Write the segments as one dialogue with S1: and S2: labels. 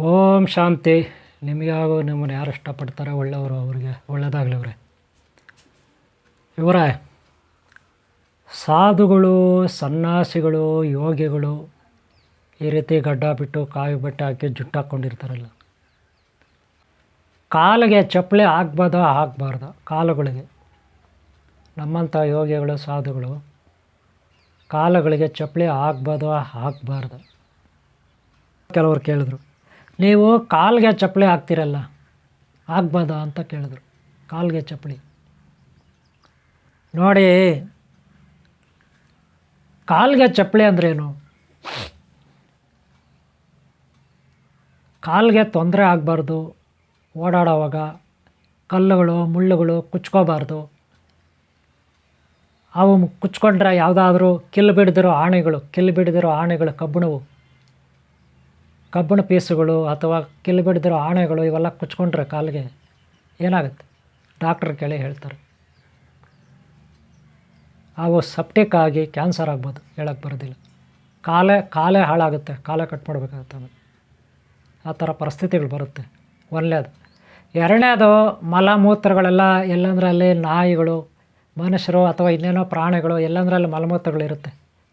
S1: ಓಂ ಶಾಂತಿ. ನಿಮಗೆ ಹಾಗೂ ನಿಮ್ಮನ್ನು ಯಾರು ಇಷ್ಟಪಡ್ತಾರೆ ಒಳ್ಳೆಯವರು ಅವರಿಗೆ ಒಳ್ಳೆಯದಾಗಲಿ ಅವರೇ. ಇವರೇ, ಸಾಧುಗಳು, ಸನ್ಯಾಸಿಗಳು, ಯೋಗಿಗಳು ಈ ರೀತಿ ಗಡ್ಡ ಬಿಟ್ಟು ಕಾಯಿ ಬಟ್ಟೆ ಹಾಕಿ ಜುಟ್ಟು ಹಾಕ್ಕೊಂಡಿರ್ತಾರಲ್ಲ. ಕಾಲಿಗೆ ಚಪ್ಪಳೆ ಹಾಕ್ಬೋದ ಆಗಬಾರ್ದ? ಕಾಲುಗಳಿಗೆ. ನಮ್ಮಂಥ ಯೋಗಿಗಳು, ಸಾಧುಗಳು ಕಾಲುಗಳಿಗೆ ಚಪ್ಪಳೆ ಹಾಕ್ಬೋದು ಹಾಕಬಾರ್ದು ಕೆಲವರು ಕೇಳಿದ್ರು. ನೀವು ಕಾಲಿಗೆ ಚಪ್ಪಲಿ ಹಾಕ್ತಿರಲ್ಲ ಆಗ್ಬೋದಾ ಅಂತ ಕೇಳಿದ್ರು. ಕಾಲಿಗೆ ಚಪ್ಪಲಿ. ನೋಡಿ, ಕಾಲಿಗೆ ಚಪ್ಪಲಿ ಅಂದ್ರೇನು? ಕಾಲಿಗೆ ತೊಂದರೆ ಆಗಬಾರ್ದು, ಓಡಾಡೋವಾಗ ಕಲ್ಲುಗಳು, ಮುಳ್ಳುಗಳು ಕುಚ್ಕೋಬಾರ್ದು. ಅವು ಕುಚ್ಕೊಂಡ್ರೆ ಯಾವುದಾದ್ರೂ ಕಿಲ್ಲು ಬಿಡದಿರೋ ಆಣೆಗಳು ಕಿಲ್ಲು ಬಿಡದಿರೋ ಆಣೆಗಳು ಕಬ್ಬಿಣವು ಕಬ್ಬಿಣ ಪೀಸುಗಳು ಅಥವಾ ಕಿಲ್ಲು ಬಿಡದಿರೋ ಆಣೆಗಳು ಇವೆಲ್ಲ ಕುಚ್ಕೊಂಡ್ರೆ ಕಾಲಿಗೆ ಏನಾಗುತ್ತೆ? ಡಾಕ್ಟ್ರ್ ಕೇಳಿ ಹೇಳ್ತಾರೆ. ಅವು ಸಪ್ಟಿಕ್ ಆಗಿ ಕ್ಯಾನ್ಸರ್ ಆಗ್ಬೋದು ಹೇಳಕ್ಕೆ ಬರೋದಿಲ್ಲ. ಕಾಲೇ ಕಾಲೇ ಹಾಳಾಗುತ್ತೆ, ಕಾಲೇ ಕಟ್ ಮಾಡಬೇಕಾಗುತ್ತೆ ಆಮೇಲೆ. ಆ ಥರ ಪರಿಸ್ಥಿತಿಗಳು ಬರುತ್ತೆ. ಒಂದನೇದು. ಎರಡನೇದು, ಮಲಮೂತ್ರಗಳೆಲ್ಲ ಎಲ್ಲಂದ್ರಲ್ಲಿ ನಾಯಿಗಳು, ಮನುಷ್ಯರು ಅಥವಾ ಇನ್ನೇನೋ ಪ್ರಾಣಿಗಳು ಎಲ್ಲಂದ್ರಲ್ಲಿ ಮಲಮೂತ್ರಗಳಿರುತ್ತೆ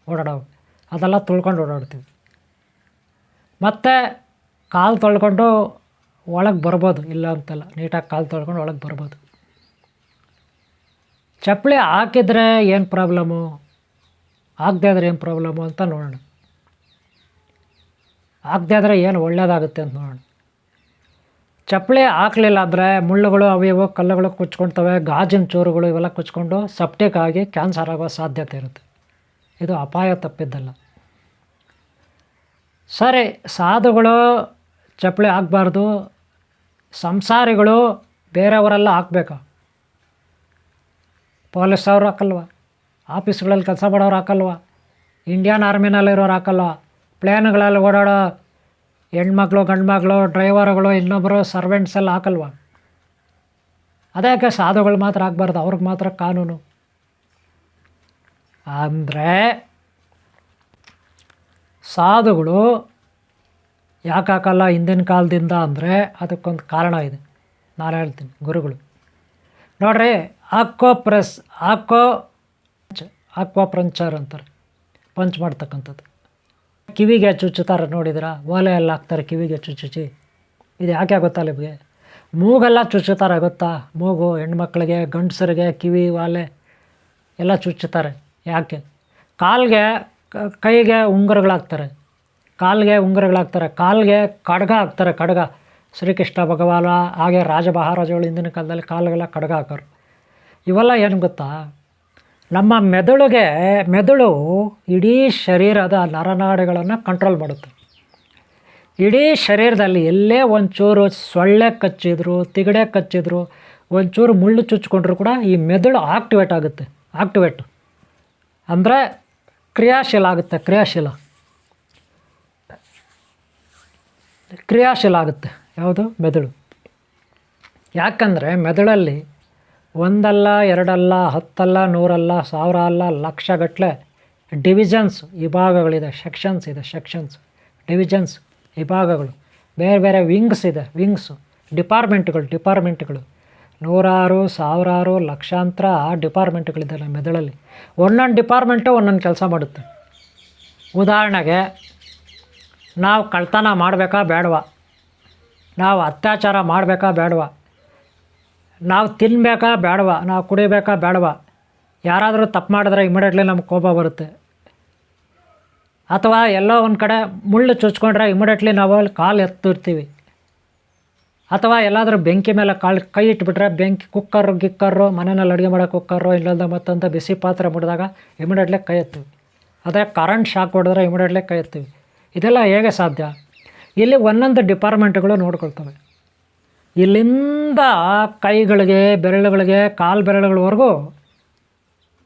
S1: ಓಡಾಡೋವು ಅದೆಲ್ಲ ತುಳ್ಕೊಂಡು ಓಡಾಡ್ತೀವಿ. ಮತ್ತು ಕಾಲು ತೊಳ್ಕೊಂಡು ಒಳಗೆ ಬರ್ಬೋದು, ಇಲ್ಲ ಅಂತಲ್ಲ. ನೀಟಾಗಿ ಕಾಲು ತೊಳ್ಕೊಂಡು ಒಳಗೆ ಬರ್ಬೋದು. ಚಪ್ಪಲಿ ಹಾಕಿದರೆ ಏನು ಪ್ರಾಬ್ಲಮ್ಮು ಹಾಕದೇ ಇದ್ರೆ ಏನು ಪ್ರಾಬ್ಲಮ್ಮು ಅಂತ ನೋಡೋಣ. ಆಗದೇ ಆದರೆ ಏನು ಒಳ್ಳೆಯದಾಗುತ್ತೆ ಅಂತ ನೋಡೋಣ. ಚಪ್ಪಲಿ ಹಾಕಲಿಲ್ಲ ಅಂದರೆ ಮುಳ್ಳುಗಳು ಅವು ಕಲ್ಲುಗಳು ಕುಚ್ಕೊಳ್ತವೆ ಗಾಜಿನ ಚೂರುಗಳು ಇವೆಲ್ಲ ಕುಚ್ಕೊಂಡು ಸಪ್ಟಿಕ್ ಆಗಿ ಕ್ಯಾನ್ಸರ್ ಆಗೋ ಸಾಧ್ಯತೆ ಇರುತ್ತೆ. ಇದು ಅಪಾಯ ತಪ್ಪಿದ್ದಲ್ಲ. ಸರಿ, ಸಾಧುಗಳು ಚಪ್ಪಲಿ ಹಾಕ್ಬಾರ್ದು. ಸಂಸಾರಿಗಳು ಬೇರೆಯವರೆಲ್ಲ ಹಾಕ್ಬೇಕು. ಪೊಲೀಸ್ ಅವ್ರು ಹಾಕಲ್ವ? ಆಫೀಸ್ಗಳಲ್ಲಿ ಕೆಲಸ ಮಾಡೋರು ಹಾಕಲ್ವ? ಇಂಡಿಯನ್ ಆರ್ಮಿನಲ್ಲಿರೋರು ಹಾಕಲ್ವ? ಪ್ಲೇನ್ಗಳಲ್ಲಿ ಓಡಾಡೋ ಹೆಣ್ಮಕ್ಳು, ಗಂಡ್ಮಕ್ಳು, ಡ್ರೈವರ್ಗಳು ಇನ್ನೊಬ್ಬರು ಸರ್ವೆಂಟ್ಸ್ ಎಲ್ಲ ಹಾಕಲ್ವ? ಅದಕ್ಕೆ ಸಾಧುಗಳು ಮಾತ್ರ ಹಾಕ್ಬಾರ್ದು? ಅವ್ರಿಗೆ ಮಾತ್ರ ಕಾನೂನು. ಅಂದರೆ ಸಾಧುಗಳು ಯಾಕೆ ಹಾಕಲ್ಲ ಹಿಂದಿನ ಕಾಲದಿಂದ ಅಂದರೆ ಅದಕ್ಕೊಂದು ಕಾರಣ ಇದೆ. ನಾನು ಹೇಳ್ತೀನಿ, ಗುರುಗಳು. ನೋಡ್ರಿ ಆಕ್ವಾ ಪ್ರೆಸ್ ಆಕ್ವಾ ಆಕ್ವಾ ಪ್ರಂಚರ್ ಅಂತಾರೆ. ಪಂಚ್ ಮಾಡ್ತಕ್ಕಂಥದ್ದು. ಕಿವಿಗೆ ಚುಚ್ಚುತ್ತಾರೆ ನೋಡಿದಿರಾ ಓಲೆ ಎಲ್ಲ ಹಾಕ್ತಾರೆ, ಕಿವಿಗೆ ಚುಚ್ಚುಚ್ಚಿ ಇದು ಯಾಕೆ ಗೊತ್ತಾ ನಿಮಗೆ? ಮೂಗೆಲ್ಲ ಚುಚ್ಚುತ್ತಾರೆ, ಗೊತ್ತಾ? ಮೂಗು, ಹೆಣ್ಮಕ್ಳಿಗೆ, ಗಂಡಸರಿಗೆ, ಕಿವಿ ಓಲೆ ಎಲ್ಲ ಚುಚ್ಚುತ್ತಾರೆ. ಯಾಕೆ? ಕಾಲಿಗೆ ಕೈಗೆ ಉಂಗುರಗಳಾಗ್ತಾರೆ, ಕಾಲಿಗೆ ಉಂಗುರಗಳಾಗ್ತಾರೆ, ಕಾಲಿಗೆ ಖಡ್ಗ ಹಾಕ್ತಾರೆ ಖಡ್ಗ ಶ್ರೀಕೃಷ್ಣ ಭಗವಾನ, ಹಾಗೆ ರಾಜ ಮಹಾರಾಜಗಳು ಹಿಂದಿನ ಕಾಲದಲ್ಲಿ ಕಾಲಿಗೆಲ್ಲ ಖಡ್ಗ ಹಾಕೋರು. ಇವೆಲ್ಲ ಏನು ಗೊತ್ತಾ? ನಮ್ಮ ಮೆದುಳಿಗೆ, ಮೆದುಳು ಇಡೀ ಶರೀರದ ನರನಾಡಿಗಳನ್ನು ಕಂಟ್ರೋಲ್ ಮಾಡುತ್ತೆ. ಇಡೀ ಶರೀರದಲ್ಲಿ ಎಲ್ಲೇ ಒಂಚೂರು ಸೊಳ್ಳೆ ಕಚ್ಚಿದ್ರು, ತಿಗಡೆ ಕಚ್ಚಿದ್ರು, ಒಂಚೂರು ಮುಳ್ಳು ಚುಚ್ಕೊಂಡ್ರು ಕೂಡ ಈ ಮೆದುಳು ಆಕ್ಟಿವೇಟ್ ಆಗುತ್ತೆ ಆಕ್ಟಿವೇಟ್ ಅಂದರೆ ಕ್ರಿಯಾಶೀಲ ಆಗುತ್ತೆ, ಕ್ರಿಯಾಶೀಲ. ಕ್ರಿಯಾಶೀಲ ಆಗುತ್ತೆ, ಯಾವುದು? ಮೆದುಳು. ಯಾಕಂದರೆ ಮೆದುಳಲ್ಲಿ ಒಂದಲ್ಲ, ಎರಡಲ್ಲ, ಹತ್ತಲ್ಲ, ನೂರಲ್ಲ ಸಾವಿರ ಅಲ್ಲ ಲಕ್ಷಗಟ್ಟಲೆ ಡಿವಿಷನ್ಸ್ ವಿಭಾಗಗಳಿದೆ, ಸೆಕ್ಷನ್ಸ್ ಇದೆ, ಸೆಕ್ಷನ್ಸ್. ಡಿವಿಷನ್ಸ್ ವಿಭಾಗಗಳು. ಬೇರೆ ಬೇರೆ ವಿಂಗ್ಸ್ ಇದೆ, ವಿಂಗ್ಸು. ಡಿಪಾರ್ಟ್ಮೆಂಟ್ಗಳು ಡಿಪಾರ್ಟ್ಮೆಂಟ್ಗಳು. ನೂರಾರು, ಸಾವಿರಾರು, ಲಕ್ಷಾಂತರ ಡಿಪಾರ್ಟ್ಮೆಂಟ್ಗಳಿದೆ ನಮ್ಮ ಮೆದುಳಲ್ಲಿ ಒಂದೊಂದು ಡಿಪಾರ್ಟ್ಮೆಂಟು ಒಂದೊಂದು ಕೆಲಸ ಮಾಡುತ್ತೆ. ಉದಾಹರಣೆಗೆ, ನಾವು ಕಳ್ತನ ಮಾಡಬೇಕಾ ಬೇಡವಾ? ನಾವು ಅತ್ಯಾಚಾರ ಮಾಡಬೇಕಾ ಬೇಡವಾ? ನಾವು ತಿನ್ನಬೇಕಾ ಬೇಡವಾ? ನಾವು ಕುಡಿಬೇಕಾ ಬೇಡವಾ? ಯಾರಾದರೂ ತಪ್ಪು ಮಾಡಿದ್ರೆ ಇಮಿಡಿಯೇಟ್ಲಿ ನಮ್ಗೆ ಕೋಪ ಬರುತ್ತೆ. ಅಥವಾ ಎಲ್ಲೋ ಒಂದು ಕಡೆ ಮುಳ್ಳು ಚುಚ್ಕೊಂಡ್ರೆ ಇಮಿಡಿಯೇಟ್ಲಿ ನಾವು ಅಲ್ಲಿ ಕಾಲು ಎತ್ತಿರ್ತೀವಿ. ಅಥವಾ ಎಲ್ಲಾದರೂ ಬೆಂಕಿ ಮೇಲೆ ಕಾಳು ಕೈ ಇಟ್ಬಿಟ್ರೆ ಬೆಂಕಿ ಕುಕ್ಕರು ಗಿಕ್ಕರು, ಮನೆಯಲ್ಲಿ ಅಡುಗೆ ಮಾಡೋ ಕುಕ್ಕರು, ಇಲ್ಲದ ಮತ್ತಂತ ಬಿಸಿ ಪಾತ್ರೆ ಮುಡಿದಾಗ ಇಮಿಡಿಯೇಟ್ಲಿ ಕೈ ಎತ್ತೀವಿ. ಅದೇ ಕರೆಂಟ್ ಶಾಕ್ ಹೊಡೆದ್ರೆ ಇಮಿಡಿಯೇಟ್ಲಿ ಕೈ ಎತ್ತೀವಿ. ಇದೆಲ್ಲ ಹೇಗೆ ಸಾಧ್ಯ? ಇಲ್ಲಿ ಒಂದೊಂದು ಡಿಪಾರ್ಟ್ಮೆಂಟ್ಗಳು ನೋಡ್ಕೊಳ್ತವೆ. ಇಲ್ಲಿಂದ ಕೈಗಳಿಗೆ, ಬೆರಳುಗಳಿಗೆ, ಕಾಲು ಬೆರಳುಗಳವರೆಗೂ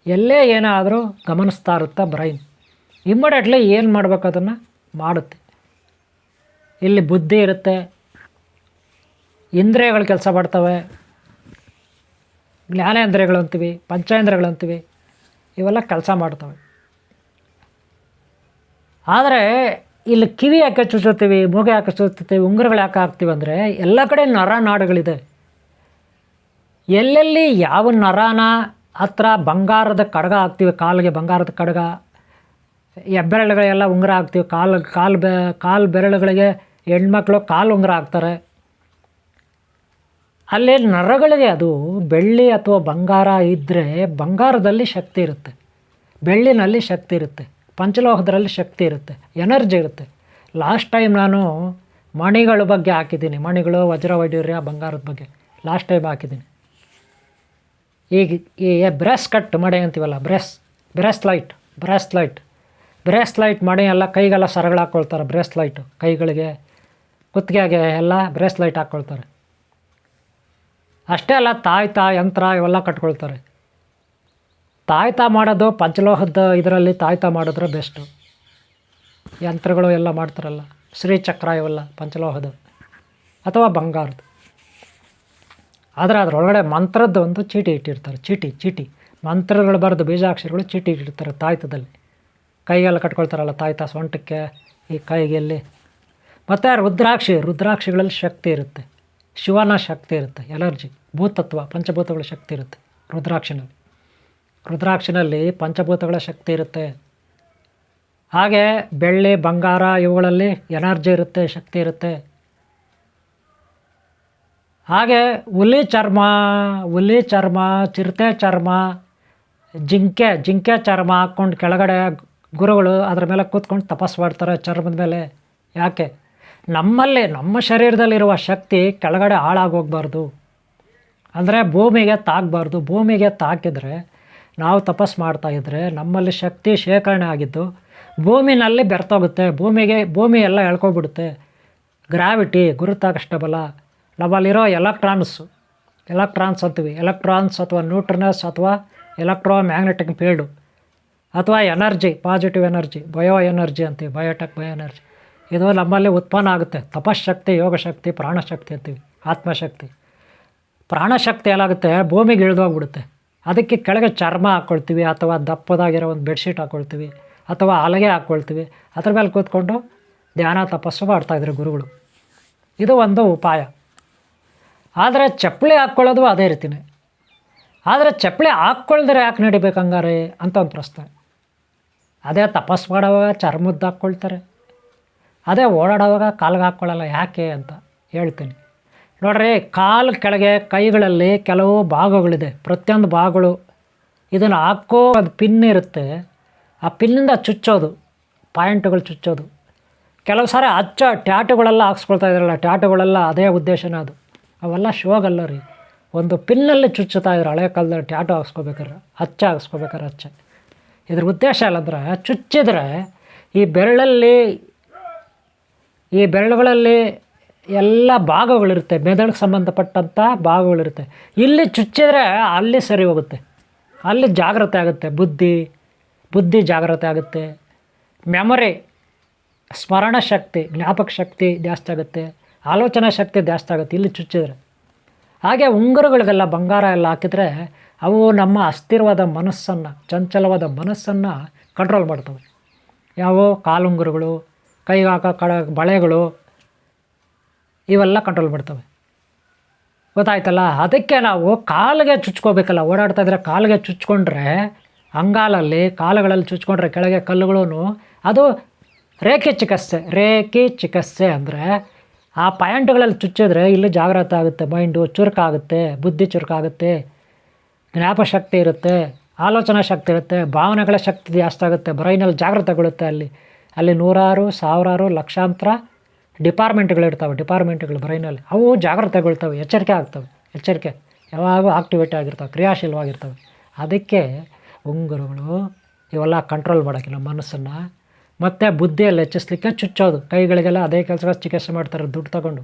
S1: ಎಲ್ಲೇ ಏನಾದರೂ ಗಮನಿಸ್ತಾ ಇರುತ್ತೆ ಬ್ರೈನ್ ಇಮ್ಮಿಡಿಯೇಟ್ಲಿ ಏನು ಮಾಡಬೇಕು ಅದನ್ನು? ಮಾಡುತ್ತೆ. ಇಲ್ಲಿ ಬುದ್ಧಿ ಇರುತ್ತೆ ಇಂದ್ರಿಯಗಳು ಕೆಲಸ ಮಾಡ್ತವೆ. ಜ್ಞಾನೇಂದ್ರಿಯಗಳು ಅಂತೀವಿ, ಪಂಚೇಂದ್ರಿಯಗಳು ಅಂತೀವಿ, ಇವೆಲ್ಲ ಕೆಲಸ ಮಾಡ್ತವೆ. ಆದರೆ ಇಲ್ಲಿ ಕಿವಿ ಯಾಕೆ ಚುಚ್ಚುತ್ತೀವಿ, ಮೂಗೆ ಯಾಕೆ ಚುಚ್ಚುತ್ತೀವಿ, ಉಂಗುರಗಳು ಯಾಕೆ ಹಾಕ್ತೀವಿ ಅಂದರೆ ಎಲ್ಲ ಕಡೆ ನರ ನಾಡುಗಳಿದೆ. ಎಲ್ಲೆಲ್ಲಿ ಯಾವ ನರನ ಹತ್ರ ಬಂಗಾರದ ಕಡಗ ಹಾಕ್ತೀವಿ, ಕಾಲಿಗೆ ಬಂಗಾರದ ಕಡಗ ಹೆಬ್ಬೆರಳುಗಳೆಲ್ಲ ಉಂಗುರ ಹಾಕ್ತೀವಿ, ಕಾಲು ಕಾಲು ಬೆ, ಕಾಲು ಬೆರಳುಗಳಿಗೆ ಹೆಣ್ಮಕ್ಳು ಕಾಲು ಉಂಗುರ ಹಾಕ್ತಾರೆ. ಅಲ್ಲಿ ನರಗಳಿಗೆ ಅದು ಬೆಳ್ಳಿ ಅಥವಾ ಬಂಗಾರ ಇದ್ದರೆ ಬಂಗಾರದಲ್ಲಿ ಶಕ್ತಿ ಇರುತ್ತೆ. ಬೆಳ್ಳಿನಲ್ಲಿ ಶಕ್ತಿ ಇರುತ್ತೆ. ಪಂಚಲೋಹದಲ್ಲಿ ಶಕ್ತಿ ಇರುತ್ತೆ. ಎನರ್ಜಿ ಇರುತ್ತೆ. ಲಾಸ್ಟ್ ಟೈಮ್ ನಾನು ಮಣಿಗಳ ಬಗ್ಗೆ ಹಾಕಿದ್ದೀನಿ. ಮಣಿಗಳು ವಜ್ರ ವೈಡೂರ್ಯ ಬಂಗಾರದ ಬಗ್ಗೆ ಲಾಸ್ಟ್ ಟೈಮ್ ಹಾಕಿದ್ದೀನಿ. ಈಗ ಈ ಬ್ರೆಸ್ ಕಟ್ ಮಣಿ ಅಂತೀವಲ್ಲ ಬ್ರೆಸ್ ಬ್ರೆಸ್ಲೈಟ್ ಬ್ರೆಸ್ಲೈಟ್ ಬ್ರೇಸ್ಲೈಟ್ ಮಣೆ ಎಲ್ಲ ಕೈಗೆಲ್ಲ ಸರಗಳು ಹಾಕ್ಕೊಳ್ತಾರೆ ಬ್ರೇಸ್ಲೈಟು ಕೈಗಳಿಗೆ ಕುತ್ತಿಗೆಗೆ ಎಲ್ಲ ಬ್ರೇಸ್ಲೈಟ್ ಹಾಕ್ಕೊಳ್ತಾರೆ ಅಷ್ಟೇ ಅಲ್ಲ ತಾಯ್ತ ಯಂತ್ರ ಇವೆಲ್ಲ ಕಟ್ಕೊಳ್ತಾರೆ. ತಾಯ್ತ ಮಾಡೋದು ಪಂಚಲೋಹದ ಇದರಲ್ಲಿ ತಾಯ್ತ ಮಾಡಿದ್ರೆ ಬೆಸ್ಟು ಯಂತ್ರಗಳು ಎಲ್ಲ ಮಾಡ್ತಾರಲ್ಲ ಶ್ರೀಚಕ್ರ ಇವೆಲ್ಲ ಪಂಚಲೋಹದ ಅಥವಾ ಬಂಗಾರದ್ದು ಆದರೆ ಅದರೊಳಗಡೆ ಮಂತ್ರದ್ದು ಒಂದು ಚೀಟಿ ಇಟ್ಟಿರ್ತಾರೆ, ಚೀಟಿ ಚೀಟಿ. ಮಂತ್ರಗಳು ಬರೆದು ಬೀಜಾಕ್ಷರಗಳು ಚೀಟಿ ಇಟ್ಟಿರ್ತಾರೆ ತಾಯ್ತದಲ್ಲಿ ಕೈಗೆಲ್ಲ ಕಟ್ಕೊಳ್ತಾರಲ್ಲ ತಾಯ್ತ ಸೊಂಟಕ್ಕೆ, ಈ ಕೈಗೆಲ್ಲಿ. ಮತ್ತು ರುದ್ರಾಕ್ಷಿ, ರುದ್ರಾಕ್ಷಿಗಳಲ್ಲಿ ಶಕ್ತಿ ಇರುತ್ತೆ. ಶಿವನ ಶಕ್ತಿ ಇರುತ್ತೆ, ಎನರ್ಜಿ, ಭೂತತ್ವ, ಪಂಚಭೂತಗಳ ಶಕ್ತಿ ಇರುತ್ತೆ ರುದ್ರಾಕ್ಷಿನಲ್ಲಿ. ರುದ್ರಾಕ್ಷಿನಲ್ಲಿ ಪಂಚಭೂತಗಳ ಶಕ್ತಿ ಇರುತ್ತೆ. ಹಾಗೆ ಬೆಳ್ಳಿ, ಬಂಗಾರ ಇವುಗಳಲ್ಲಿ ಎನರ್ಜಿ ಇರುತ್ತೆ, ಶಕ್ತಿ ಇರುತ್ತೆ. ಹಾಗೆ ಹುಲಿ ಚರ್ಮ ಹುಲಿ ಚರ್ಮ, ಚಿರತೆ ಚರ್ಮ, ಜಿಂಕೆ ಜಿಂಕೆ ಚರ್ಮ ಹಾಕ್ಕೊಂಡು ಕೆಳಗಡೆ ಗುರುಗಳು ಅದರ ಮೇಲೆ ಕೂತ್ಕೊಂಡು ತಪಸ್ಸು ಮಾಡ್ತಾರೆ ಚರ್ಮದ ಮೇಲೆ. ಯಾಕೆ? ನಮ್ಮಲ್ಲಿ, ನಮ್ಮ ಶರೀರದಲ್ಲಿರುವ ಶಕ್ತಿ ಕೆಳಗಡೆ ಹಾಳಾಗೋಗ್ಬಾರ್ದು. ಅಂದರೆ ಭೂಮಿಗೆ ತಾಗಬಾರ್ದು. ಭೂಮಿಗೆ ತಾಕಿದರೆ ನಾವು ತಪಸ್ಸು ಮಾಡ್ತಾಯಿದ್ರೆ ನಮ್ಮಲ್ಲಿ ಶಕ್ತಿ ಶೇಖರಣೆ ಆಗಿದ್ದು, ಭೂಮಿನಲ್ಲಿ ಬೆರ್ತೋಗುತ್ತೆ. ಭೂಮಿಗೆ ಭೂಮಿ ಎಲ್ಲ ಎಳ್ಕೊಬಿಡುತ್ತೆ. ಗ್ರಾವಿಟಿ ಗುರುತಾಕಷ್ಟಬಲ ನಮ್ಮಲ್ಲಿರೋ ಎಲೆಕ್ಟ್ರಾನ್ಸ್ ಎಲೆಕ್ಟ್ರಾನ್ಸ್ ಅಂತೀವಿ. ಎಲೆಕ್ಟ್ರಾನ್ಸ್ ಅಥವಾ ನ್ಯೂಟ್ರನಸ್ ಅಥವಾ ಎಲೆಕ್ಟ್ರೋ ಮ್ಯಾಗ್ನೆಟಿಕ್ ಫೀಲ್ಡು ಅಥವಾ energy, positive energy, bio energy ಅಂತೀವಿ. Biotech bio energy. ಇದು ನಮ್ಮಲ್ಲಿ ಉತ್ಪನ್ನ ಆಗುತ್ತೆ. ತಪಶಕ್ತಿ, ಯೋಗಶಕ್ತಿ, ಪ್ರಾಣಶಕ್ತಿ ಅಂತೀವಿ. ಆತ್ಮಶಕ್ತಿ. ಪ್ರಾಣಶಕ್ತಿ ಏನಾಗುತ್ತೆ? ಭೂಮಿಗೆ ಇಳಿದೋಗ್ಬಿಡುತ್ತೆ. ಅದಕ್ಕೆ ಕೆಳಗೆ ಚರ್ಮ ಹಾಕ್ಕೊಳ್ತೀವಿ ಅಥವಾ ದಪ್ಪದಾಗಿರೋ ಒಂದು ಬೆಡ್ಶೀಟ್ ಹಾಕ್ಕೊಳ್ತೀವಿ ಅಥವಾ ಹಲಗೆ ಹಾಕ್ಕೊಳ್ತೀವಿ ಅದ್ರ ಮೇಲೆ ಕೂತ್ಕೊಂಡು ಧ್ಯಾನ, ತಪಸ್ಸು ಮಾಡ್ತಾಯಿದ್ರು ಗುರುಗಳು. ಇದು ಒಂದು ಉಪಾಯ. ಆದರೆ ಚಪ್ಪಲಿ ಹಾಕ್ಕೊಳ್ಳೋದು ಅದೇ ರೀತಿಯೇ ಆದರೆ ಚಪ್ಪಲಿ ಹಾಕ್ಕೊಳ್ದ್ರೆ ಯಾಕೆ ನಡಿಬೇಕು ಹಂಗಾರೆ ಅಂತ ಒಂದು ಪ್ರಶ್ನೆ. ಅದೇ ತಪಸ್ಸು ಮಾಡೋವಾಗ ಚರ್ಮದ್ದು ಹಾಕ್ಕೊಳ್ತಾರೆ. ಅದೇ ಓಡಾಡೋವಾಗ ಕಾಲಿಗೆ ಹಾಕ್ಕೊಳ್ಳಲ್ಲ, ಯಾಕೆ ಅಂತ ಹೇಳ್ತೀನಿ. ನೋಡ್ರಿ, ಕಾಲು ಕೆಳಗೆ ಕೈಗಳಲ್ಲಿ ಕೆಲವು ಭಾಗಗಳಿದೆ. ಪ್ರತಿಯೊಂದು ಭಾಗಗಳು ಇದನ್ನು ಹಾಕೋ ಅದು ಪಿನ್ ಇರುತ್ತೆ. ಆ ಪಿನ್ನಿಂದ ಚುಚ್ಚೋದು, ಪಾಯಿಂಟ್ಗಳು ಚುಚ್ಚೋದು. ಕೆಲವು ಸಾರಿ ಹಚ್ಚ ಟ್ಯಾಟುಗಳೆಲ್ಲ ಹಾಕ್ಸ್ಕೊಳ್ತಾ ಇದ್ರಲ್ಲ, ಟ್ಯಾಟುಗಳೆಲ್ಲ ಅದೇ ಉದ್ದೇಶನೇ ಅದು. ಅವೆಲ್ಲ ಶೋಗಲ್ಲ ರೀ. ಒಂದು ಪಿನ್ನಲ್ಲಿ ಚುಚ್ಚುತ್ತಾ ಇದ್ರು ಹಳೆ ಕಾಲದಲ್ಲಿ ಟ್ಯಾಟು ಹಾಕ್ಸ್ಕೋಬೇಕಾರೆ ಹಚ್ಚ ಹಾಕ್ಸ್ಕೋಬೇಕಾರೆ ಹಚ್ಚ. ಇದ್ರ ಉದ್ದೇಶ ಇಲ್ಲಂದ್ರೆ ಚುಚ್ಚಿದ್ರೆ ಈ ಬೆರಳಲ್ಲಿ ಈ ಬೆರಳುಗಳಲ್ಲಿ ಎಲ್ಲ ಭಾಗಗಳಿರುತ್ತೆ, ಮೆದುಳಿಗೆ ಸಂಬಂಧಪಟ್ಟಂಥ ಭಾಗಗಳಿರುತ್ತೆ. ಇಲ್ಲಿ ಚುಚ್ಚಿದ್ರೆ ಅಲ್ಲಿ ಸರಿ ಹೋಗುತ್ತೆ. ಅಲ್ಲಿ ಜಾಗ್ರತೆ ಆಗುತ್ತೆ. ಬುದ್ಧಿ ಬುದ್ಧಿ ಜಾಗ್ರತೆ ಆಗುತ್ತೆ. ಮೆಮೊರಿ, ಸ್ಮರಣ ಶಕ್ತಿ, ಜ್ಞಾಪಕ ಶಕ್ತಿ ಜಾಸ್ತಿ ಆಗುತ್ತೆ. ಆಲೋಚನಾ ಶಕ್ತಿ ಜಾಸ್ತಿ ಆಗುತ್ತೆ ಇಲ್ಲಿ ಚುಚ್ಚಿದ್ರೆ. ಹಾಗೆ ಉಂಗುರುಗಳಿಗೆಲ್ಲ ಬಂಗಾರ ಎಲ್ಲ ಹಾಕಿದರೆ ಅವು ನಮ್ಮ ಅಸ್ಥಿರವಾದ ಮನಸ್ಸನ್ನು, ಚಂಚಲವಾದ ಮನಸ್ಸನ್ನು ಕಂಟ್ರೋಲ್ ಮಾಡ್ತವೆ. ಯಾವ ಕಾಲುಂಗುರಗಳು ಕೈಗೆ ಹಾಕೋ ಕಡ ಬಳೆಗಳು ಇವೆಲ್ಲ ಕಂಟ್ರೋಲ್ ಮಾಡ್ತವೆ. ಗೊತ್ತಾಯ್ತಲ್ಲ? ಅದಕ್ಕೆ ನಾವು ಕಾಲಿಗೆ ಚುಚ್ಕೋಬೇಕಲ್ಲ. ಓಡಾಡ್ತಾ ಇದ್ರೆ ಕಾಲಿಗೆ ಚುಚ್ಕೊಂಡ್ರೆ ಅಂಗಾಲಲ್ಲಿ, ಕಾಲುಗಳಲ್ಲಿ ಚುಚ್ಕೊಂಡ್ರೆ ಕೆಳಗೆ ಕಲ್ಲುಗಳೂ ಅದು ರೇಖೆ ಚಿಕಿತ್ಸೆ ರೇಖೆ ಚಿಕಿತ್ಸೆ ಅಂದರೆ ಆ ಪಾಯಿಂಟ್ಗಳಲ್ಲಿ ಚುಚ್ಚಿದ್ರೆ ಇಲ್ಲಿ ಜಾಗ್ರತೆ ಆಗುತ್ತೆ, ಮೈಂಡು ಚುರುಕಾಗುತ್ತೆ, ಬುದ್ಧಿ ಚುರುಕಾಗುತ್ತೆ, ಜ್ಞಾಪಶಕ್ತಿ ಇರುತ್ತೆ, ಆಲೋಚನಾ ಶಕ್ತಿ ಇರುತ್ತೆ, ಭಾವನೆಗಳ ಶಕ್ತಿ ಜಾಸ್ತಿ ಆಗುತ್ತೆ ಬ್ರೈನಲ್ಲಿ ಜಾಗೃತಗೊಳ್ಳುತ್ತೆ ಅಲ್ಲಿ. ಅಲ್ಲಿ ನೂರಾರು, ಸಾವಿರಾರು ಲಕ್ಷಾಂತರ ಡಿಪಾರ್ಟ್ಮೆಂಟ್ಗಳಿರ್ತಾವೆ, ಡಿಪಾರ್ಟ್ಮೆಂಟ್ಗಳು ಬ್ರೈನಲ್ಲಿ. ಅವು ಜಾಗ್ರತೆಗೊಳ್ತವೆ, ಎಚ್ಚರಿಕೆ ಆಗ್ತವೆ, ಎಚ್ಚರಿಕೆ ಯಾವಾಗೂ ಆಕ್ಟಿವೇಟ್ ಆಗಿರ್ತವೆ, ಕ್ರಿಯಾಶೀಲವಾಗಿರ್ತವೆ. ಅದಕ್ಕೆ ಉಂಗುರುಗಳು ಇವೆಲ್ಲ ಕಂಟ್ರೋಲ್ ಮಾಡೋಕ್ಕಿಲ್ಲ ಮನಸ್ಸನ್ನು. ಮತ್ತು ಬುದ್ಧಿಯಲ್ಲಿ ಹೆಚ್ಚಿಸ್ಲಿಕ್ಕೆ ಚುಚ್ಚೋದು. ಕೈಗಳಿಗೆಲ್ಲ ಅದೇ ಕೆಲಸಗಳ ಚಿಕಿತ್ಸೆ ಮಾಡ್ತಾರೆ, ದುಡ್ಡು ತಗೊಂಡು.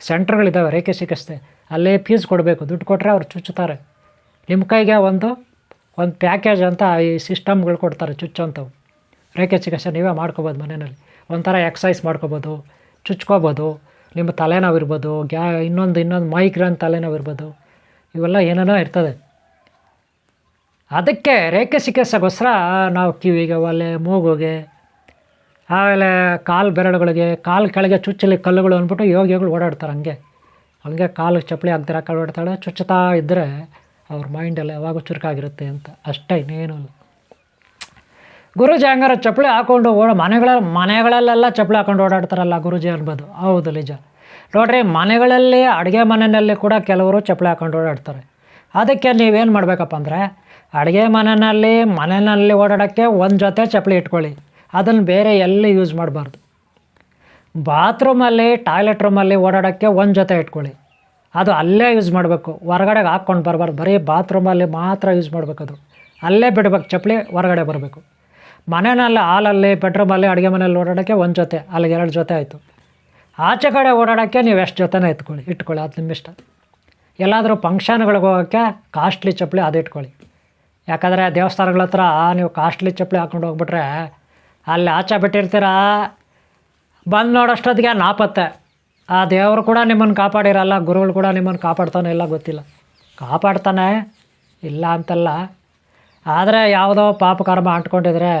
S1: ಸೆಂಟ್ರ್ಗಳಿದ್ದಾವೆ ರೇಖೆ ಚಿಕಿತ್ಸೆ. ಅಲ್ಲೇ ಫೀಸ್ ಕೊಡಬೇಕು, ದುಡ್ಡು ಕೊಟ್ಟರೆ ಅವ್ರು ಚುಚ್ಚುತ್ತಾರೆ. ನಿಮ್ಮ ಕೈಗೆ ಒಂದು ಒಂದು ಪ್ಯಾಕೇಜ್ ಅಂತ ಈ ಸಿಸ್ಟಮ್ಗಳು ಕೊಡ್ತಾರೆ, ಚುಚ್ಚೋಂಥವು. ರೇಖೆ ಚಿಕಿತ್ಸೆ ನೀವೇ ಮಾಡ್ಕೋಬೋದು ಮನೆಯಲ್ಲಿ. ಒಂಥರ ಎಕ್ಸಸೈಸ್ ಮಾಡ್ಕೋಬೋದು, ಚುಚ್ಕೋಬೋದು, ನಿಮ್ಮ ತಲೆನೋವು ಇರ್ಬೋದು ಗ್ಯಾ, ಇನ್ನೊಂದು ಇನ್ನೊಂದು ಮೈಗ್ರೇನ್ ತಲೆನೋವು ಇರ್ಬೋದು ಇವೆಲ್ಲ ಏನೇನೋ ಇರ್ತದೆ. ಅದಕ್ಕೆ ರೇಖೆ ಚಿಕಿತ್ಸೆಗೋಸ್ಕರ ನಾವು ಕಿವಿಗೆ, ಒಲೆ, ಮೂಗುಗೆ, ಆಮೇಲೆ ಕಾಲು ಬೆರಳುಗಳಿಗೆ, ಕಾಲು ಕೆಳಗೆ ಚುಚ್ಚಲಿ ಕಲ್ಲುಗಳು ಅಂದ್ಬಿಟ್ಟು ಯೋಗಿಗಳು ಓಡಾಡ್ತಾರೆ ಹಂಗೆ. ಹಂಗೆ ಕಾಲು ಚಪ್ಪಲಿ ಹಾಕ್ದಿರ ಕಾಲು ಓಡ್ತಾಳೆ ಚುಚ್ಚುತ್ತಾ ಇದ್ದರೆ ಅವ್ರ ಮೈಂಡಲ್ಲಿ ಯಾವಾಗೂ ಚುರುಕಾಗಿರುತ್ತೆ ಅಂತ. ಅಷ್ಟೇ ಇನ್ನೇನು ಅಲ್ಲ ಗುರುಜಿ ಚಪ್ಪಲಿ ಹಾಕೊಂಡು ಓಡ, ಮನೆಗಳ, ಮನೆಗಳಲ್ಲೆಲ್ಲ ಚಪ್ಪಳಿ ಹಾಕೊಂಡು ಓಡಾಡ್ತಾರಲ್ಲ ಗುರುಜಿ ಅನ್ಬೋದು ಹೌದು ನಿಜ. ನೋಡ್ರಿ, ಮನೆಗಳಲ್ಲಿ, ಅಡುಗೆ ಮನೆಯಲ್ಲಿ ಕೂಡ ಕೆಲವರು ಚಪ್ಪಲಿ ಹಾಕೊಂಡು ಓಡಾಡ್ತಾರೆ. ಅದಕ್ಕೆ ನೀವೇನು ಮಾಡಬೇಕಪ್ಪ ಅಂದರೆ, ಅಡುಗೆ ಮನೆಯಲ್ಲಿ ಮನೆಯಲ್ಲಿ ಓಡಾಡೋಕ್ಕೆ ಒಂದು ಜೊತೆ ಚಪ್ಪಲಿ ಇಟ್ಕೊಳ್ಳಿ. ಅದನ್ನು ಬೇರೆ ಎಲ್ಲಿ ಯೂಸ್ ಮಾಡಬಾರ್ದು. ಬಾತ್ರೂಮಲ್ಲಿ ಟಾಯ್ಲೆಟ್ ರೂಮಲ್ಲಿ ಓಡಾಡೋಕ್ಕೆ ಒಂದು ಜೊತೆ ಇಟ್ಕೊಳ್ಳಿ. ಅದು ಅಲ್ಲೇ ಯೂಸ್ ಮಾಡಬೇಕು. ಹೊರಗಡೆಗೆ ಹಾಕ್ಕೊಂಡು ಬರಬಾರ್ದು. ಬರೀ ಬಾತ್ರೂಮಲ್ಲಿ ಮಾತ್ರ ಯೂಸ್ ಮಾಡಬೇಕು ಅದು. ಅಲ್ಲೇ ಬಿಡ್ಬೇಕು. ಚಪ್ಪಲಿ ಹೊರಗಡೆ ಬರಬೇಕು. ಮನೆಯಲ್ಲಿ ಹಾಲಲ್ಲಿ ಬೆಡ್ರೂಮಲ್ಲಿ ಅಡುಗೆ ಮನೆಯಲ್ಲಿ ಓಡಾಡೋಕ್ಕೆ ಒಂದು ಜೊತೆ, ಅಲ್ಲಿಗೆ ಎರಡು ಜೊತೆ ಆಯಿತು. ಆಚೆ ಕಡೆ ಓಡಾಡೋಕ್ಕೆ ನೀವು ಎಷ್ಟು ಜೊತೆನೇ ಎತ್ಕೊಳ್ಳಿ ಇಟ್ಕೊಳ್ಳಿ, ಅದು ನಿಮ್ಮ ಇಷ್ಟ. ಎಲ್ಲಾದರೂ ಫಂಕ್ಷನ್ಗಳಿಗೆ ಹೋಗೋಕ್ಕೆ ಕಾಸ್ಟ್ಲಿ ಚಪ್ಪಲಿ ಅದು ಇಟ್ಕೊಳ್ಳಿ. ಯಾಕಂದರೆ ದೇವಸ್ಥಾನಗಳ ಹತ್ರ ನೀವು ಕಾಸ್ಟ್ಲಿ ಚಪ್ಪಲಿ ಹಾಕ್ಕೊಂಡು ಹೋಗ್ಬಿಟ್ರೆ, ಅಲ್ಲಿ ಆಚೆ ಬಿಟ್ಟಿರ್ತೀರ? ಬಂದು ನೋಡೋಷ್ಟೊತ್ತಿಗೆ ನಾಪತ್ತೆ. ಆ ದೇವರು ಕೂಡ ನಿಮ್ಮನ್ನು ಕಾಪಾಡಿರಲ್ಲ, ಗುರುಗಳು ಕೂಡ ನಿಮ್ಮನ್ನು ಕಾಪಾಡ್ತಾನೆ ಇಲ್ಲ ಗೊತ್ತಿಲ್ಲ. ಕಾಪಾಡ್ತಾನೆ ಇಲ್ಲ ಅಂತಲ್ಲ. ಆದರೆ ಯಾವುದೋ ಪಾಪ ಕರ್ಮ ಅಂಟ್ಕೊಂಡಿದ್ರೆ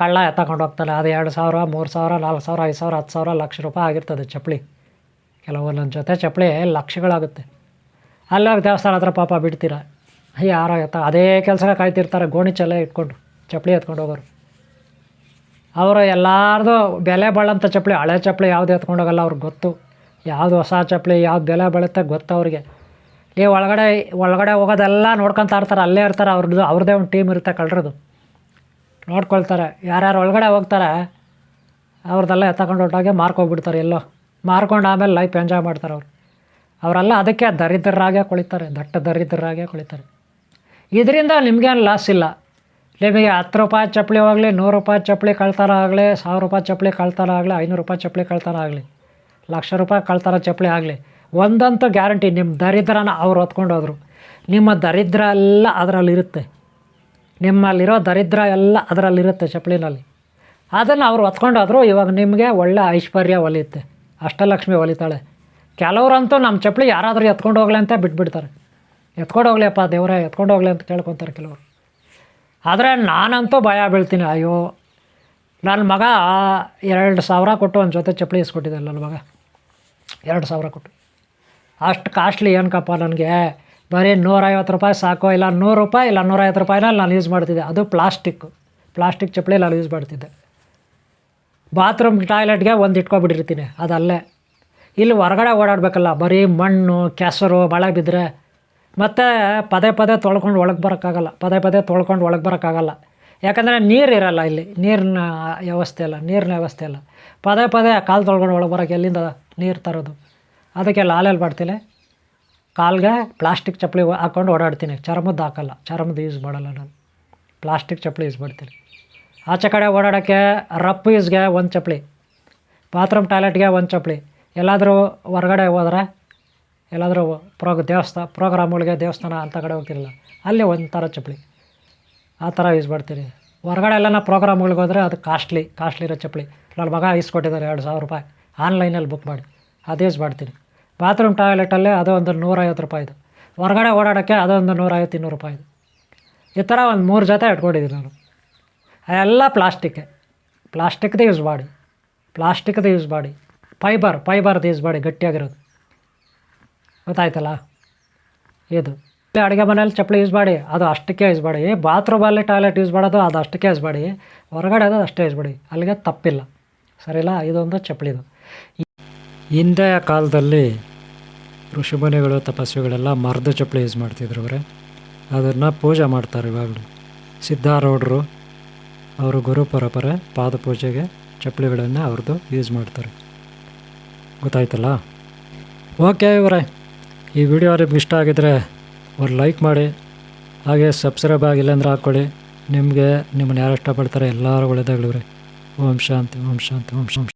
S1: ಕಳ್ಳ ಎತ್ತಕೊಂಡು ಹೋಗ್ತಾನೆ ಅದು ಎರಡು ಸಾವಿರ, ಮೂರು ಸಾವಿರ, ನಾಲ್ಕು ಸಾವಿರ, ಐದು ಸಾವಿರ, ಹತ್ತು ಸಾವಿರ ಲಕ್ಷ ರೂಪಾಯಿ ಆಗಿರ್ತದೆ ಚಪ್ಪಲಿ. ಕೆಲವೊಂದೊಂದು ಜೊತೆ ಚಪ್ಪಲಿ ಲಕ್ಷಗಳಾಗುತ್ತೆ. ಅಲ್ಲೋಗಿ ದೇವಸ್ಥಾನ ಹತ್ರ ಪಾಪ ಬಿಡ್ತೀರ? ಯಾರೋ ಎತ್ತ ಅದೇ ಕೆಲಸ ಕಾಯ್ತಿರ್ತಾರೆ ಗೋಣಿಚೆಲ್ಲ ಇಟ್ಕೊಂಡು, ಚಪ್ಪಲಿ ಎತ್ಕೊಂಡು ಹೋಗೋರು. ಅವರು ಎಲ್ಲಾರ್ದು ಬೆಲೆ ಬಾಳಂಥ ಚಪ್ಪಲಿ, ಹಳೆ ಚಪ್ಪಲಿ ಯಾವುದು ಎತ್ಕೊಂಡು ಹೋಗಲ್ಲ ಅವ್ರಿಗೆ ಗೊತ್ತು. ಯಾವುದು ಹೊಸ ಚಪ್ಪಲಿ, ಯಾವ್ದು ಬೆಲೆ ಬಾಳುತ್ತೆ ಗೊತ್ತು ಅವ್ರಿಗೆ. ನೀವು ಒಳಗಡೆ ಒಳಗಡೆ ಹೋಗೋದೆಲ್ಲ ನೋಡ್ಕೊತಾ ಇರ್ತಾರೆ, ಅಲ್ಲೇ ಇರ್ತಾರೆ, ಅವ್ರದ್ದು, ಅವ್ರದ್ದೇ ಒಂದು ಟೀಮ್ ಇರುತ್ತೆ ಕಳ್ರದು ನೋಡ್ಕೊಳ್ತಾರೆ. ಯಾರ್ಯಾರು ಒಳಗಡೆ ಹೋಗ್ತಾರೆ, ಅವ್ರದ್ದೆಲ್ಲ ಎತ್ತಕೊಂಡು ಹೊರಟಾಗೆ ಮಾರ್ಕೋಗ್ಬಿಡ್ತಾರೆ ಎಲ್ಲೋ. ಮಾರ್ಕೊಂಡು ಆಮೇಲೆ ಲೈಫ್ ಎಂಜಾಯ್ ಮಾಡ್ತಾರೆ ಅವರು. ಅವರೆಲ್ಲ ಅದಕ್ಕೆ ದರಿದ್ರರಾಗೆ ಕುಳಿತಾರೆ, ದಟ್ಟ ದರಿದ್ರರಾಗೆ ಕುಳಿತಾರೆ. ಇದರಿಂದ ನಿಮಗೇನು ಲಾಸ್ ಇಲ್ಲ. ನಿಮಗೆ ಹತ್ತು ರೂಪಾಯಿ ಚಪ್ಪಲಿ ಹೋಗಲಿ, ನೂರು ರೂಪಾಯಿ ಚಪ್ಪಲಿ ಕಳ್ತಾರ ಆಗಲಿ, ಸಾವಿರ ರೂಪಾಯಿ ಚಪ್ಪಲಿ ಕಳ್ತಾರ ಆಗಲಿ, ಐನೂರು ರೂಪಾಯಿ ಚಪ್ಪಲಿ ಕಳ್ತಾರ ಆಗಲಿ, ಲಕ್ಷ ರೂಪಾಯಿ ಕಳ್ತಾರ ಚಪ್ಪಲಿ ಆಗಲಿ, ಒಂದಂತೂ ಗ್ಯಾರಂಟಿ ನಿಮ್ಮ ದರಿದ್ರನ ಅವ್ರು ಹೊತ್ಕೊಂಡು ಹೋದರು. ನಿಮ್ಮ ದರಿದ್ರ ಎಲ್ಲ ಅದರಲ್ಲಿರುತ್ತೆ. ನಿಮ್ಮಲ್ಲಿರೋ ದರಿದ್ರ ಎಲ್ಲ ಅದರಲ್ಲಿರುತ್ತೆ ಚಪ್ಪಲಿನಲ್ಲಿ. ಅದನ್ನು ಅವರು ಹೊತ್ಕೊಂಡು ಹೋದ್ರು ಇವಾಗ ನಿಮಗೆ ಒಳ್ಳೆ ಐಶ್ವರ್ಯ ಒಲಿಯುತ್ತೆ. ಅಷ್ಟಲಕ್ಷ್ಮಿ ಒಲಿತಾಳೆ. ಕೆಲವರಂತೂ ನಮ್ಮ ಚಪ್ಪಲಿ ಯಾರಾದರೂ ಎತ್ಕೊಂಡು ಹೋಗ್ಲಿ ಅಂತ ಬಿಟ್ಬಿಡ್ತಾರೆ. ಎತ್ಕೊಂಡು ಹೋಗ್ಲಿಯಪ್ಪ ದೇವರೇ, ಎತ್ಕೊಂಡು ಹೋಗ್ಲಿ ಅಂತ ಕೇಳ್ಕೊತಾರೆ ಕೆಲವರು. ಆದರೆ ನಾನಂತೂ ಭಯ ಬೀಳ್ತೀನಿ. ಅಯ್ಯೋ ನನ್ನ ಮಗ ಎರಡು ಸಾವಿರ ಕೊಟ್ಟು ಒಂದು ಜೊತೆ ಚಪ್ಪಲಿ ಇಸ್ಕೊಟ್ಟಿದ್ದಲ್ಲ ನನ್ನ ಮಗ. ಎರಡು ಸಾವಿರ ಕೊಟ್ಟು. ಅಷ್ಟು ಕಾಸ್ಟ್ಲಿ ಏನಕ್ಕಪ್ಪ ನನಗೆ? ಬರೀ ನೂರೈವತ್ತು ರೂಪಾಯಿ ಸಾಕೋ, ಇಲ್ಲ ನೂರು ರೂಪಾಯಿ, ಇಲ್ಲ ನೂರೈವತ್ತು ರೂಪಾಯಿನಲ್ಲಿ ನಾನು ಯೂಸ್ ಮಾಡ್ತಿದ್ದೆ. ಅದು ಪ್ಲಾಸ್ಟಿಕ್ಕು ಪ್ಲಾಸ್ಟಿಕ್ ಚಪ್ಪಲಿ ನಾನು ಯೂಸ್ ಮಾಡ್ತಿದ್ದೆ. ಬಾತ್ರೂಮ್ ಟಾಯ್ಲೆಟ್ಗೆ ಒಂದು ಇಟ್ಕೊಬಿಟ್ಟಿರ್ತೀನಿ. ಅದಲ್ಲೇ. ಇಲ್ಲಿ ಹೊರಗಡೆ ಓಡಾಡಬೇಕಲ್ಲ, ಬರೀ ಮಣ್ಣು, ಕೆಸರು, ಮಳೆ ಬಿದ್ದರೆ ಮತ್ತು ಪದೇ ಪದೇ ತೊಳ್ಕೊಂಡು ಒಳಗೆ ಬರೋಕ್ಕಾಗಲ್ಲ, ಪದೇ ಪದೇ ತೊಳ್ಕೊಂಡು ಒಳಗೆ ಬರೋಕ್ಕಾಗಲ್ಲ. ಯಾಕಂದರೆ ನೀರು ಇರಲ್ಲ ಇಲ್ಲಿ, ನೀರಿನ ವ್ಯವಸ್ಥೆ ಇಲ್ಲ ನೀರಿನ ವ್ಯವಸ್ಥೆ ಇಲ್ಲ ಪದೇ ಪದೇ ಕಾಲು ತೊಳ್ಕೊಂಡು ಒಳಗೆ ಬರೋಕ್ಕೆ ಎಲ್ಲಿಂದ ನೀರು ತರೋದು? ಅದಕ್ಕೆ ಲಾಲೆಲ್ಲಿ ಮಾಡ್ತೀನಿ. ಕಾಲ್ಗೆ ಪ್ಲಾಸ್ಟಿಕ್ ಚಪ್ಪಲಿ ಹಾಕ್ಕೊಂಡು ಓಡಾಡ್ತೀನಿ. ಚರ್ಮದ್ದು ಹಾಕಲ್ಲ. ಚರ್ಮದ್ದು ಯೂಸ್ ಮಾಡಲ್ಲ ನಾನು. ಪ್ಲಾಸ್ಟಿಕ್ ಚಪ್ಪಲಿ ಯೂಸ್ ಮಾಡ್ತೀನಿ. ಆಚೆ ಕಡೆ ಓಡಾಡೋಕ್ಕೆ ರಪ್ಪು ಯೂಸ್ಗೆ ಒಂದು ಚಪ್ಪಲಿ. ಬಾತ್ರೂಮ್ ಟಾಯ್ಲೆಟ್ಗೆ ಒಂದು ಚಪ್ಪಲಿ. ಎಲ್ಲಾದರೂ ಹೊರಗಡೆ ಹೋದ್ರೆ, ಎಲ್ಲಾದರೂ ಪ್ರೋಗ್ ದೇವಸ್ಥಾನ ಪ್ರೋಗ್ರಾಮ್ಗಳಿಗೆ ದೇವಸ್ಥಾನ ಅಂತ ಕಡೆ ಹೋಗ್ತಿರಲ್ಲ, ಅಲ್ಲಿ ಒಂದು ಥರ ಚಪ್ಪಲಿ. ಆ ಥರ ಯೂಸ್ ಮಾಡ್ತೀನಿ. ಹೊರಗಡೆ ಎಲ್ಲ ಪ್ರೋಗ್ರಾಮ್ಗಳಿಗೆ ಹೋದರೆ ಅದು ಕಾಸ್ಟ್ಲಿ ಕಾಸ್ಟ್ಲಿ ಇರೋ ಚಪ್ಪಲಿ. ನನ್ನ ಮಗ ಇಸ್ಕೊಟ್ಟಿದ್ದಾರೆ ಎರಡು ಸಾವಿರ ರೂಪಾಯಿ. ಆನ್ಲೈನಲ್ಲಿ ಬುಕ್ ಮಾಡಿ. ಅದು ಯೂಸ್ ಮಾಡ್ತೀನಿ. ಬಾತ್ರೂಮ್ ಟಾಯ್ಲೆಟಲ್ಲೇ ಅದು ಒಂದು ನೂರೈವತ್ತು ರೂಪಾಯಿದು ಹೊರಗಡೆ ಓಡಾಡೋಕ್ಕೆ ಅದೊಂದು ನೂರೈವತ್ತು, ಇನ್ನೂರು ರೂಪಾಯಿದು ಈ ಥರ ಒಂದು ಮೂರು ಜೊತೆ ಇಟ್ಕೊಂಡಿದ್ದೀನಿ ನಾನು. ಎಲ್ಲ ಪ್ಲಾಸ್ಟಿಕ್ಕೆ. ಪ್ಲಾಸ್ಟಿಕ್ದೇ ಯೂಸ್ ಮಾಡಿ. ಪ್ಲಾಸ್ಟಿಕ್ದೇ ಯೂಸ್ ಮಾಡಿ. ಫೈಬರ್, ಫೈಬರ್ದು ಯೂಸ್ ಮಾಡಿ ಗಟ್ಟಿಯಾಗಿರೋದು. ಗೊತ್ತಾಯ್ತಲ್ಲ? ಇದು. ಅಡುಗೆ ಮನೇಲಿ ಚಪ್ಪಲಿ ಯೂಸ್ ಮಾಡಿ, ಅದು ಅಷ್ಟಕ್ಕೆ ಯೂಸ್ ಮಾಡಿ. ಬಾತ್ರೂಮಲ್ಲಿ ಟಾಯ್ಲೆಟ್ ಯೂಸ್ ಮಾಡೋದು, ಅದು ಅಷ್ಟಕ್ಕೆ ಯೂಸ್ ಮಾಡಿ. ಹೊರಗಡೆ ಅದು ಅಷ್ಟೇ ಯೂಸ್ ಮಾಡಿ. ಅಲ್ಲಿಗೆ ತಪ್ಪಿಲ್ಲ. ಸರಿಲ್ಲ ಇದೊಂದು ಚಪ್ಪಲಿದು. ಹಿಂದೆಯ ಕಾಲದಲ್ಲಿ ಋಷಿಮುನಿಗಳು, ತಪಸ್ವಿಗಳೆಲ್ಲ ಮರದ ಚಪ್ಪಲಿ ಯೂಸ್ ಮಾಡ್ತಿದ್ರು ಅವರೇ. ಅದನ್ನು ಪೂಜೆ ಮಾಡ್ತಾರೆ ಇವಾಗಲೂ. ಸಿದ್ಧಾರೂಢರು ಅವರು ಗುರು ಪರಪರ ಪಾದ ಪೂಜೆಗೆ ಚಪ್ಪಲಿಗಳನ್ನು ಅವ್ರದ್ದು ಯೂಸ್ ಮಾಡ್ತಾರೆ. ಗೊತ್ತಾಯ್ತಲ್ಲ? ಓಕೆ ಇವರೇ, ಈ ವಿಡಿಯೋ ನಿಮ್ಗೆ ಇಷ್ಟ ಆಗಿದ್ರೆ ಅವ್ರು ಲೈಕ್ ಮಾಡಿ, ಹಾಗೆ ಸಬ್ಸ್ಕ್ರೈಬ್ ಆಗಿಲ್ಲ ಅಂದ್ರೆ ಹಾಕ್ಕೊಳ್ಳಿ. ನಿಮಗೆ ನಿಮ್ಮನ್ನು ಯಾರು ಇಷ್ಟಪಡ್ತಾರೆ ಎಲ್ಲರೂ ಒಳ್ಳೆದಾಗ್ಲಿವ್ರಿ ಓಂ ಶಾಂತಿ ಓಂ ಶಾಂತಿ ಓಂ ಶಾಂತಿ.